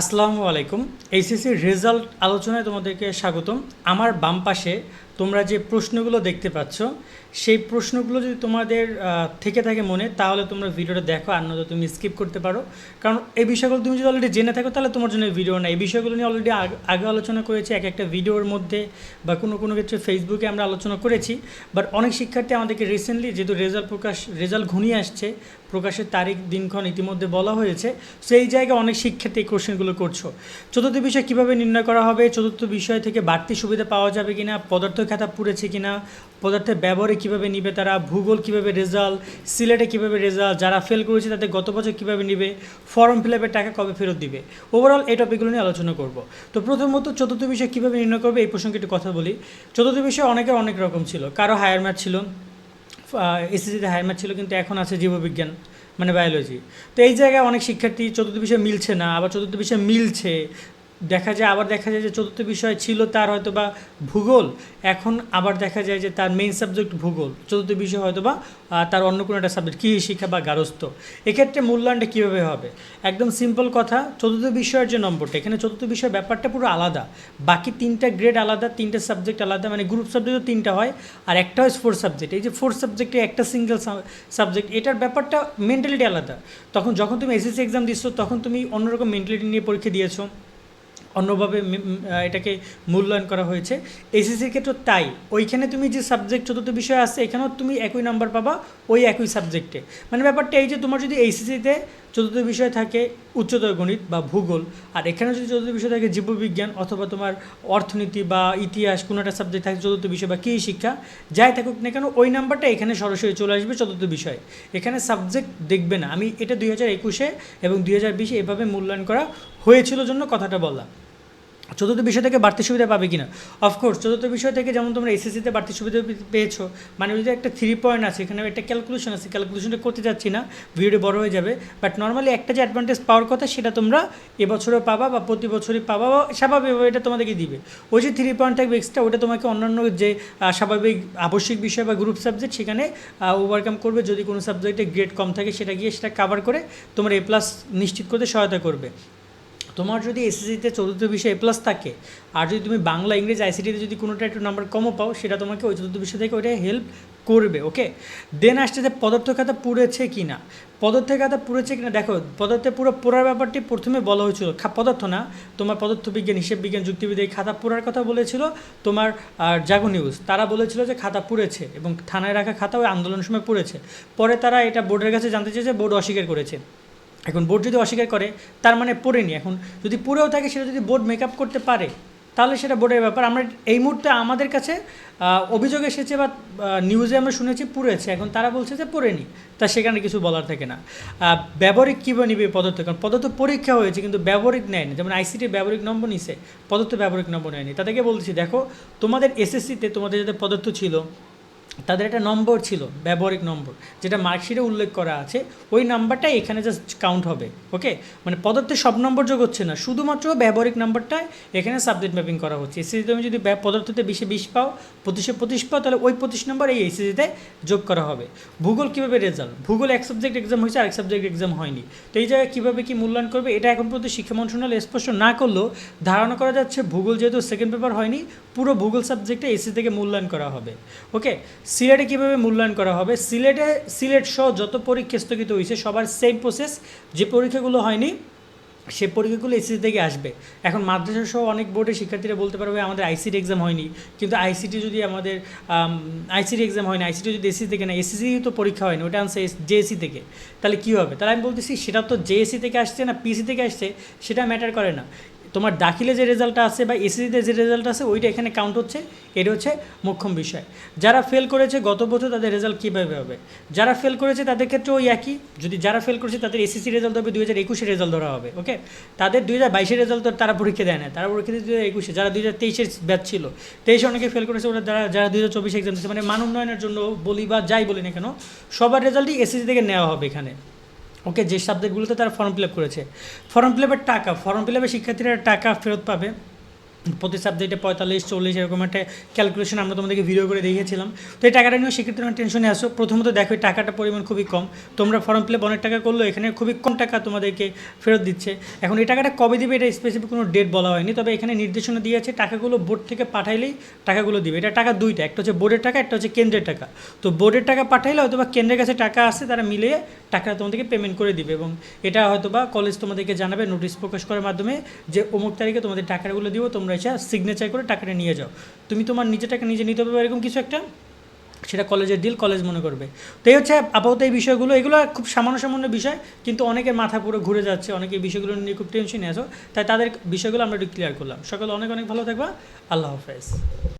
আসসালামু আলাইকুম। এইচএসসির রেজাল্ট আলোচনায় তোমাদেরকে স্বাগতম। আমার বাম পাশে তোমরা যে প্রশ্নগুলো দেখতে পাচ্ছ, সেই প্রশ্নগুলো যদি তোমাদের থেকে থাকে মনে, তাহলে তোমরা ভিডিওটা দেখো, আর নয়তো তুমি স্কিপ করতে পারো। কারণ এই বিষয়গুলো তুমি যদি অলরেডি জেনে থাকো, তাহলে তোমার জন্য ভিডিও না। এই বিষয়গুলো নিয়ে অলরেডি আগে আলোচনা করেছি, এক একটা ভিডিওর মধ্যে বা কোনো কোনো ক্ষেত্রে ফেসবুকে আমরা আলোচনা করেছি। বাট অনেক শিক্ষার্থী আমাদেরকে রিসেন্টলি যেহেতু রেজাল্ট প্রকাশ রেজাল্ট ঘনিয়ে আসছে, প্রকাশের তারিখ, দিনক্ষণ ইতিমধ্যে বলা হয়েছে। সো এই জায়গায় অনেক শিক্ষার্থী এই কোশ্চেনগুলো করছ। চতুর্থ বিষয় কীভাবে নির্ণয় করা হবে? চতুর্থ বিষয় থেকে বাড়তি সুবিধা পাওয়া যাবে কিনা? পদার্থ খাতা পুড়েছে কিনা? পদার্থের ব্যবহারে কীভাবে নিবে তারা? ভূগোল কীভাবে রেজাল্ট? সিলেটে কীভাবে রেজাল্ট? যারা ফেল করেছে তাদের গত বছর কীভাবে নিবে? ফর্ম ফিল আপের টাকা কবে ফেরত দিবে? ওভারঅল এই টপিকগুলো নিয়ে আলোচনা করব। তো প্রথমত চতুর্থ বিষয় কীভাবে নির্ণয় করবে এই প্রসঙ্গে একটু কথা বলি। চতুর্থ বিষয় অনেকের অনেক রকম ছিল। কারও হায়ার ম্যাথ ছিল এসএসসিতে হায়ার ম্যাথ ছিল, কিন্তু এখন আছে জীববিজ্ঞান। মানে বায়োলজি তো এই জায়গায় অনেক শিক্ষার্থী চতুর্থ বিষয়ে মিলছে না, আবার চতুর্থ বিষয় মিলছে। দেখা যায়, আবার দেখা যায় যে চতুর্থ বিষয় ছিল তার হয়তো বা ভূগোল, এখন আবার দেখা যায় যে তার মেইন সাবজেক্ট ভূগোল। চতুর্থ বিষয় হয়তো বা তার অন্য কোনো একটা সাবজেক্ট কী শিক্ষা বা গারস্থ। এক্ষেত্রে মূল্যায়নটা কীভাবে হবে? একদম সিম্পল কথা, চতুর্থ বিষয়ের যে নম্বরটা, এখানে চতুর্থ বিষয়ের ব্যাপারটা পুরো আলাদা। বাকি তিনটা গ্রেড আলাদা, তিনটা সাবজেক্ট আলাদা মানে গ্রুপ সাবজেক্টও তিনটা হয়, আর একটা হয় ফোর সাবজেক্ট এই যে ফোর সাবজেক্টে একটা সিঙ্গেল সাবজেক্ট এটার ব্যাপারটা মেন্টালিটি আলাদা। তখন যখন তুমি এসএসসি এক্সাম দিচ্ছ তখন তুমি অন্যরকম মেন্টালিটি নিয়ে পরীক্ষা দিয়েছ। অন্যভাবে এটাকে মূল্যায়ন করা হয়েছে। এসএসসির ক্ষেত্রে তাই। ওইখানে তুমি যে সাবজেক্ট চতুর্থ বিষয় আছে, এখানেও তুমি একই নাম্বার পাবা ওই একই সাবজেক্টে মানে ব্যাপারটা এই যে তোমার যদি এইচএসসিতে চতুর্থ বিষয় থাকে উচ্চতর গণিত বা ভূগোল, আর এখানে যদি চতুর্থ বিষয় থাকে জীববিজ্ঞান অথবা তোমার অর্থনীতি বা ইতিহাস কোনো একটা সাবজেক্ট থাকে চতুর্থ বিষয় বা কী শিক্ষা, যাই থাকুক না কেন, ওই নাম্বারটা এখানে সরাসরি চলে আসবে চতুর্থ বিষয়। এখানে সাবজেক্ট দেখবে না। আমি এটা দুই হাজার একুশে এবং দুই হাজার বিশে এভাবে মূল্যায়ন করা হয়েছিল জন্য কথাটা বলা চতুর্থ বিষয় থেকে বাড়তি সুবিধা পাবে কিনা? অফকোর্স চতুর্থ বিষয় থেকে যেমন তোমরা এসএসসিতে বাড়তি সুবিধা পেয়েছ মানে যদি একটা থ্রি পয়েন্ট আছে, এখানে একটা ক্যালকুলেশন আছে ক্যালকুলেশনটা করতে যাচ্ছি না ভিডিও বড় হয়ে যাবে বাট নর্মালি একটা যে অ্যাডভান্টেজ পাওয়ার কথা সেটা তোমরা এবছরও পাবা বা প্রতি বছরই পাবা বা স্বাভাবিকভাবে এটা তোমাদেরকে দিবে। ওই যে থ্রি পয়েন্ট থাকবে এক্সট্রা ওটা তোমাকে অন্যান্য যে স্বাভাবিক আবশ্যিক বিষয় বা গ্রুপ সাবজেক্ট সেখানে ওভারকাম করবে। যদি কোনো সাবজেক্টে গ্রেড কম থাকে, সেটা গিয়ে সেটা কাভার করে তোমার এ প্লাস নিশ্চিত করতে সহায়তা করবে। তোমার যদি এসএসসিতে চতুর্থ বিষয় প্লাস থাকে, আর যদি তুমি বাংলা, ইংরেজি আইসিটিতে যদি কোনোটা একটু নাম্বার কমও পাও, সেটা তোমাকে ওই চতুর্থ বিষয় থেকে ওইটা হেল্প করবে ওকে দেন আসছে যে পদার্থ খাতা পুড়েছে কি না পদার্থ খাতা পুড়েছে কিনা, দেখো পদার্থে পুরো পোড়ার ব্যাপারটি প্রথমে বলা হয়েছিল পদার্থ না, তোমার পদার্থ বিজ্ঞান হিসেব বিজ্ঞান, যুক্তিবিদ্যা এই খাতা পোড়ার কথা বলেছিল, তোমার জাগো নিউজ তারা বলেছিল যে খাতা পুড়েছে এবং থানায় রাখা খাতা ওই আন্দোলনের সময় পুড়েছে। পরে তারা এটা বোর্ডের কাছে জানতে চেয়েছে, বোর্ড অস্বীকার করেছে। এখন বোর্ড যদি অস্বীকার করে, তার মানে পড়েনি এখন যদি পড়েও থাকে, সেটা যদি বোর্ড মেকআপ করতে পারে, তাহলে সেটা বোর্ডের ব্যাপার। আমরা এই মুহূর্তে আমাদের কাছে অভিযোগ এসেছে বা নিউজে আমরা শুনেছি, পুড়েছে। এখন তারা বলছে যে পড়েনি তা সেখানে কিছু বলার থাকে না। ব্যবহারিক কীভাবে নিবে পদার্থ? কারণ পদার্থ পরীক্ষা হয়েছে, কিন্তু ব্যবহারিক নেয়নি। যেমন আইসিটির ব্যবহারিক নম্বর নিছে, পদার্থ ব্যবহারিক নম্বর নেয়নি। তাদেরকে বলছি দেখো, তোমাদের এসএসসিতে তোমাদের যাদের পদার্থ ছিল তাদের একটা নম্বর ছিল, ব্যবহারিক নম্বর, যেটা মার্কশিটে উল্লেখ করা আছে। ওই নাম্বারটাই এখানে জাস্ট কাউন্ট হবে ওকে মানে পদার্থে সব নম্বর যোগ হচ্ছে না, শুধুমাত্র ব্যবহারিক নাম্বারটা এখানে সাবজেক্ট ম্যাপিং করা হচ্ছে। এসএসসি তুমি যদি পদার্থতে বিশে বিশ পাও, পঁচিশে পঁচিশ পাও, তাহলে ওই পঁচিশ নম্বর এই এসএসসিতে যোগ করা হবে। ভূগোল কীভাবে রেজাল্ট ভূগোল এক সাবজেক্ট এক্সাম হয়েছে, আরেক সাবজেক্ট এক্সাম হয়নি। তো এই জায়গায় কীভাবে কী মূল্যায়ন করবে, এটা এখন পর্যন্ত শিক্ষা মন্ত্রণালয় স্পষ্ট না করলেও ধারণা করা যাচ্ছে ভূগোল যেহেতু সেকেন্ড পেপার হয়নি, পুরো ভূগোল সাবজেক্টে এসি থেকে মূল্যায়ন করা হবে ওকে সিলেটে কীভাবে মূল্যায়ন করা হবে? সিলেটে, সিলেট সহ যত পরীক্ষা স্থগিত হয়েছে, সবার সেম প্রসেস যে পরীক্ষাগুলো হয়নি, সে পরীক্ষাগুলো এসএসসি থেকে আসবে। এখন মাদ্রাসা সহ অনেক বোর্ডের শিক্ষার্থীরা বলতে পারবে, আমাদের আইসিটি এক্সাম হয়নি। কিন্তু আইসিটি যদি আমাদের আইসিটি এক্সাম হয়নি আইসিটি যদি এসসি থেকে না এসএসসি তো পরীক্ষা হয়নি, ওটা আনছে জেএসসি থেকে। তাহলে কী হবে? তাহলে আমি বলতেছি, সেটা তো জেএসসি থেকে আসছে না পিসি থেকে আসছে, সেটা ম্যাটার করে না। তোমার দাখিলে যে রেজাল্টটা আছে বা এসএসসিতে যে রেজাল্ট আছে, ওইটা এখানে কাউন্ট হচ্ছে। এটা হচ্ছে মুখ্যম বিষয়। যারা ফেল করেছে গত বছর তাদের রেজাল্ট কীভাবে হবে? যারা ফেল করেছে তাদের ক্ষেত্রে ওই একই। যদি যারা ফেল করেছে তাদের এসএসসি রেজাল্ট হবে, দুই হাজার একুশে রেজাল্ট ধরা হবে ওকে তাদের দুই হাজার বাইশের রেজাল্ট তো তারা পরীক্ষা দেয় না। তারা পরীক্ষা দিয়ে দুই হাজার একুশে। যারা দুই হাজার তেইশের ব্যাচ ছিল, তেইশে অনেকে ফেল করেছে, ওরা যারা যারা দুই হাজার চব্বিশে এক্সাম দিচ্ছে মানে মান উন্নয়নের জন্য বলি বা যাই বলি না কেন, সবার রেজাল্টই এসএসসি থেকে নেওয়া হবে এখানে। ওকে যে সাবজেক্টগুলোতে তারা ফর্ম ফিল আপ করেছে। ফর্ম ফিল আপের টাকা ফর্ম ফিল শিক্ষার্থীরা টাকা ফেরত পাবে। প্রতি সাবজেক্টে পঁয়তাল্লিশ, চল্লিশ এরকম একটা ক্যালকুলেশন আমরা তোমাদেরকে ভিডিও করে দেখিয়েছিলাম। তো এই টাকাটা নিয়ে সেক্ষেত্রে তোমার টেনশনে আসো। প্রথমত দেখো, এই টাকাটা পরিমাণ খুবই কম। তোমরা ফর্ম ফিল আপ অনেক টাকা করল এখানে খুবই কম টাকা তোমাদেরকে ফেরত দিচ্ছে। এখন এই টাকাটা কবে দিবে এটা স্পেসিফিক কোনো ডেট বলা হয়নি। তবে এখানে নির্দেশনা দিয়ে আছে, টাকাগুলো বোর্ড থেকে পাঠাইলেই টাকাগুলো দিবে। এটা টাকা দুইটা, একটা হচ্ছে বোর্ডের টাকা, একটা হচ্ছে কেন্দ্রের টাকা। তো বোর্ডের টাকা পাঠাইলে হয়তো বা কেন্দ্রের কাছে টাকা আসে, তারা মিলিয়ে টাকাটা তোমাদেরকে পেমেন্ট করে দিবে এবং এটা হয়তো বা কলেজ তোমাদেরকে জানাবে নোটিশ প্রকাশ করার মাধ্যমে যে অমুক তারিখে তোমাদের টাকাগুলো দিব, তোমরা এসে সিগনেচার করে টাকাটা নিয়ে যাও। তুমি তোমার নিজে টাকা নিজে নিতে পারবে এরকম কিছু একটা? সেটা কলেজের ডিল কলেজ মনে করবে। তো এই হচ্ছে আপাতত এই বিষয়গুলো। এগুলো খুব সামান্য সামান্য বিষয়, কিন্তু অনেকের মাথা পুরো ঘুরে যাচ্ছে। অনেকে এই বিষয়গুলো নিয়ে খুব টেনশনে আসো তাই তাদের বিষয়গুলো আমরা একটু ক্লিয়ার করলাম। সকালে অনেক অনেক ভালো থাকবা। আল্লাহ হাফেজ।